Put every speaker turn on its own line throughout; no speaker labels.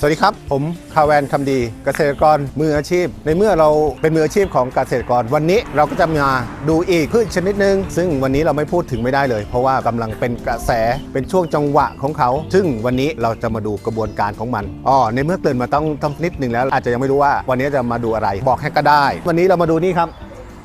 สวัสดีครับ ผมคาแวนคำดีเกษตรกรมืออาชีพ ในเมื่อเราเป็นมืออาชีพของเกษตรกร วันนี้เราก็จะมาดูอีกพืชชนิดหนึ่งซึ่งวันนี้เราไม่พูดถึงไม่ได้เลย เพราะว่ากำลังเป็นกระแสเป็นช่วงจังหวะของเขา ซึ่งวันนี้เราจะมาดูกระบวนการของมันอ๋อในเมื่อเกินมาต้องต้องนิดหนึ่งแล้ว อาจจะยังไม่รู้ว่าวันนี้จะมาดูอะไรบอกให้ก็ได้ วันนี้เรามาดูนี่ครับ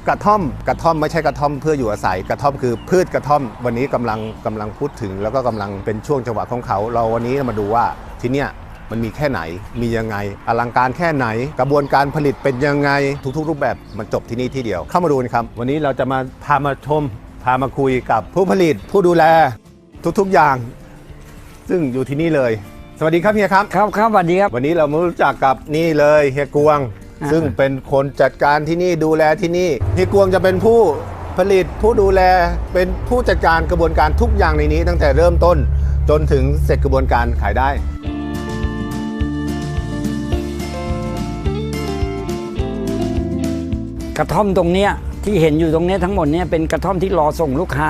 กระท่อมกระท่อมไม่ใช่กระท่อมเพื่ออยู่อาศัยกระท่อมคือพืชกระท่อม วันนี้กำลังกำลังพูดถึง แล้วก็กำลังเป็นช่วงจังหวะของเขา เราวันนี้มาดูว่าที่เนี่ย มันมีแค่ไหน มียังไง อลังการแค่ไหน กระบวนการผลิตเป็นยังไง ทุกๆ รูปแบบมันจบที่นี่ที่เดียว เข้ามาดูนะครับ วันนี้เราจะมาพามาชม พามาคุยกับผู้ผลิต ผู้ดูแล ทุกๆอย่าง ซึ่งอยู่ที่นี่เลย สวัสดีครับเฮียครับ
ครับครับสวัสดีครับ
วันนี้เรามารู้จักกับนี่เลยเฮียกวง
อ่า
ซึ่งเป็นคนจัดการที่นี่ดูแลที่นี่เฮียกวงจะเป็นผู้ผลิตผู้ดูแลเป็นผู้จัดการกระบวนการทุกอย่างในนี้ ตั้งแต่เริ่มต้นจนถึงเสร็จกระบวนการขายได้
กระท่อมตรงเนี้ยที่เห็นอยู่ตรงเนี้ยทั้งหมดเนี่ยเป็นกระท่อมที่รอส่งลูกค้า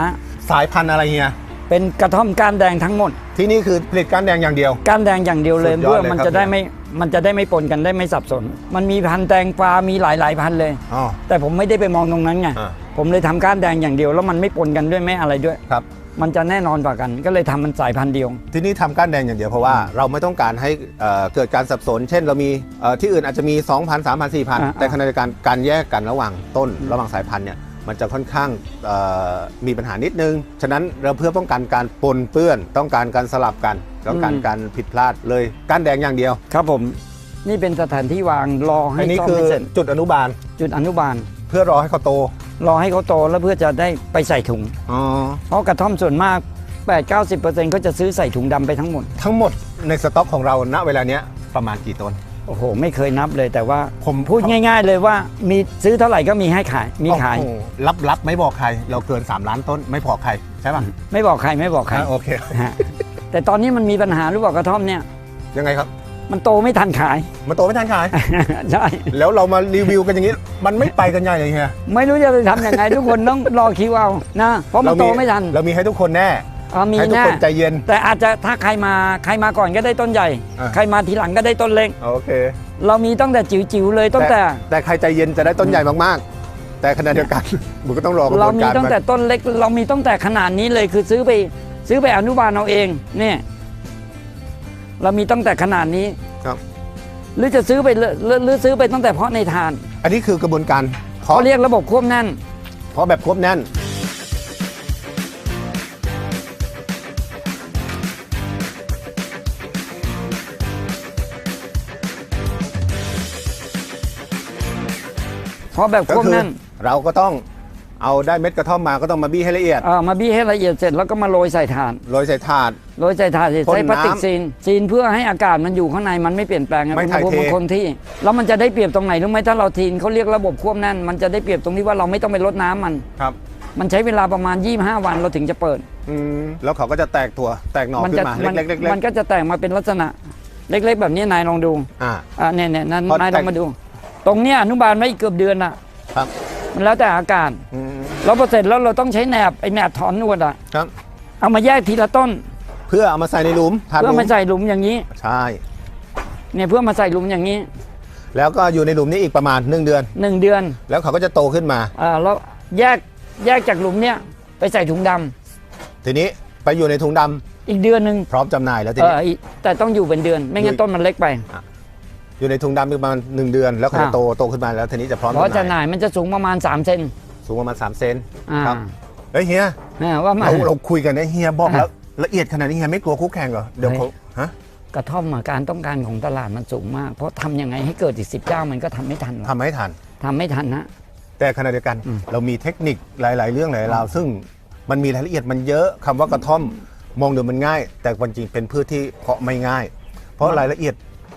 สายพันธุ์อะไรเฮีย
เป็นกระท่อมก้านแดงทั้งหมด
ที่นี่คือผลิตก้านแดงอย่างเดียว
ก้านแดงอย่างเดียวเลย
สุดยอด
เพื่อ
เลย
มัน
ครับ
จะได้ไม่มันจะได้ไม่ปนกันได้ไม่สับสน มันมีพันธุ์แตงกวามีหลายหลายๆพันธุ์เลย
อ๋อ
แต่ผมไม่ได้ไปมองตรงนั้นไง
อ่า
ผมเลยทำก้านแดงอย่างเดียว แล้วมันไม่ปนกันด้วยไม่อะไรด้วย
ครับ
มันจะแน่นอนกว่ากัน ก็เลยทำมันสายพันธุ์เดียว
ที่นี่ทำก้านแดงอย่างเดียวเพราะว่าเราไม่ต้องการให้เอ่อเกิดการสับสน เช่นเรามีเอ่อที่อื่นอาจจะมี 2,000 3,000
อ่า
4,000แต่ขณะเดียวกันการแยกกันระหว่างต้นระหว่างสายพันธุ์เนี่ยมันจะค่อนข้างเอ่อมีปัญหานิดนึง ฉะนั้นเราเพื่อป้องกันการปนเปื้อน ต้องการการสลับกันต้องการการผิดพลาดเลยก้านแดงอย่างเดียว
ครับผมนี่เป็นสถานที่วางรอให้
อันนี้
ซ่อม
คือ
ให้เสร็จ
จุดอนุบาล
จุดอนุบาล
เพื่อรอให้เขาโต
รอให้เขาโตแล้วเพื่อจะได้ไปใส่ถุง
อ๋อ
เพราะกระท่อมส่วนมาก 8-90%ก็จะซื้อใส่ถุงดำไปทั้งหมด
ทั้งหมดในสต็อกของเราณเวลาเนี้ยประมาณกี่ต้น
โอ้โห ไม่เคยนับเลยแต่ว่า
ผม
พูดง่าย ๆ เลยว่ามีซื้อเท่าไหร่ก็มีให้ขายมีขาย
โอ้โหลับลับไม่บอกใคร เราเกิน 3 ล้านต้นไม่พอใครใช่ป่ะ
ไม่บอกใครไม่บอกใคร
อะโอเค
ฮะแต่ตอนนี้มันมีปัญหาหรือเปล่ากระท่อมเนี่ย
ยังไงครับ
มันโตไม่ทันขาย
มันโตไม่ทันขาย
ใช่
แล้วเรามารีวิวกันอย่างนี้ มันไม่ไปกันใหญ่เลยเฮีย
ไม่รู้จะไปทำยังไง ทุกคนต้องรอคิวเอานะ เพราะมันโตไม่ทัน
เรามีให้ทุกคนแน่
อ่ามี
ให้ทุก
แน่
คนใจเย็น
แต่อาจจะถ้าใครมาใครมาก่อนก็ได้ต้นใหญ่
อะ
ใครมาทีหลังก็ได้ต้นเล็ก
โอเค
เรามีตั้งแต่จิ๋วๆเลยตั้งแต่
แต่ใครใจเย็นจะได้ต้นใหญ่มากๆ แต่ขณะเดียวกันมันก็ต้องรอกระบ
เรา
วน
มี
การ
ตั้งแต่ต้นเล็ก เรามีตั้งแต่ขนาดนี้เลยคือซื้อไปซื้อไปอนุบาลเอาเองเนี่ย เรามีตั้งแต่ขนาดนี้
ครับ
หรือจะซื้อไปเลยหรือหรือซื้อไปตั้งแต่เพาะในทาน
อันนี้คือกระบวนการเพาะ
เขาเรียกระบบควบแน่น
เพาะแบบควบแน่น
เพราะแบบ
ก็
ควบ
คือ
แน่น
เราก็ต้อง เอาได้เม็ดกระท่อมมาก็ต้องมาบี้ให้ละเอียด
เอ่อมาบี้ให้ละเอียดเสร็จแล้วก็มาโรยใส่ถาด
โรยใส่ถาด
โรยใส่ถาดเสร็จ
พ่น
ใช้พลาสติก
น้ำ
ซีนซีนเพื่อให้อากาศมันอยู่ข้างในมันไม่เปลี่ยนแปลงไง
ไม่ถ่าย
อุณหภู
เท
มันคงที่แล้วมันจะได้เปรียบตรงไหนรู้ไหมถ้าเราทีนเขาเรียกระบบควบแน่น มันจะได้เปรียบตรงที่ว่าเราไม่ต้องไปรดน้ำมัน
ครับ
มันใช้เวลาประมาณ 25 วันเราถึงจะเปิด
อืมแล้วเขาก็จะแตกตัวแตกหน่อ
มั
ขึ้
จะ
นมา
มั
เล็กๆเล็ก
มันก็จะแตกมาเป็นลักษณะ เล็กๆ แบบนี้นายลองดู
ๆอ่า
อ่าเนี่ยเนี่ยนาย
พอ
นาย
แต
ล
ก
องมาดู ตรงเนี้ยอนุบาลไว้อีกเกือบเดือนอะ
ครับ
มันแล้วแต่อากาศ
อืม
แล้วพอเสร็จแล้วเราต้องใช้แหนบไอ้แหนบถอนนวดอะ
ครับ
เอามาแยกทีละต้น
เพื่อเอามาใส่ในหลุมถาดห
เพื่อ
ลุม
มาใส่หลุมอย่างนี้
ใช่
เนี่ยเพื่อมาใส่หลุมอย่างนี้
แล้วก็อยู่ในหลุมนี้อีกประมาณ1เดือน
หนึ่งเดือน
แล้วเขาก็จะโตขึ้นมา
อ่าแล้วแยกแยกจากหลุมเนี่ยไปใส่ถุงดำ
ทีนี้ไปอยู่ในถุงดำ
อีกเดือนหนึ่ง
พร้อมจำหน่ายแล้วที
เอ
นี้
ออีกแต่ต้องอยู่เป็นเดือน ไม่งั้นต้นมันเล็กไป
อยู่ในถุงดำอีกประมาณหนึ่งเดือน แล้วเขาจะ
อ่า
โตโตขึ้นมาแล้วทีนี้จะพร้อม
เพราะ
จำ
จะ
ห
ห
น่าย
น่ายมันจะสูงประมาณ3เซน
สูงประมาณ3เซน
อ่า
ครับเฮ้ยเฮีย
อ่าว่ามา
เราเราคุยกันนะเฮียบอก
อะ
แล้วละเอียดขนาดนี้เฮียไม่กลัวคู่แข่งเหรอเดี๋ยว
เฮ้
เขา
ย
ฮะ
กระท่อมอะการต้องการของตลาดมันสูงมาก เพราะทำยังไงให้เกิดอีกสิบเจ้ามันก็ทำไม่ทันหรอก
ทำให้ทัน
ทำไม่ทันนะ
แต่ขณะเดียวกัน
อืม
เรามีเทคนิคหลาย ๆ เรื่องหลายราว ซึ่งมันมีรายละเอียดมันเยอะคำว่ากระท่อมมองดูมันง่าย แต่ความจริงเป็นพืชที่เพาะไม่ง่าย เพราะรายละเอียด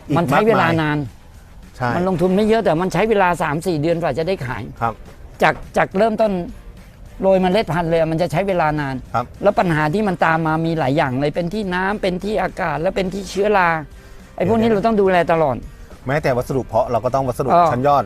อีก
มันใช้เวลานาน
ใช่
มันลงทุนไม่เยอะแต่มันใช้เวลา 3-4 เดือนกว่าจะได้ขาย
ครับ
จากจากเริ่มต้นโรยเมล็ดพันธุ์เลยมันจะใช้เวลานาน
ครับ
แล้วปัญหาที่มันตามมามีหลายอย่างเลยเป็นที่น้ำเป็นที่อากาศและเป็นที่เชื้อราไอ้พวกนี้เราต้องดูแลตลอด
แม้แต่วัสดุเพาะเราก็ต้องวัสดุ
อ๋อ
ชั้นยอด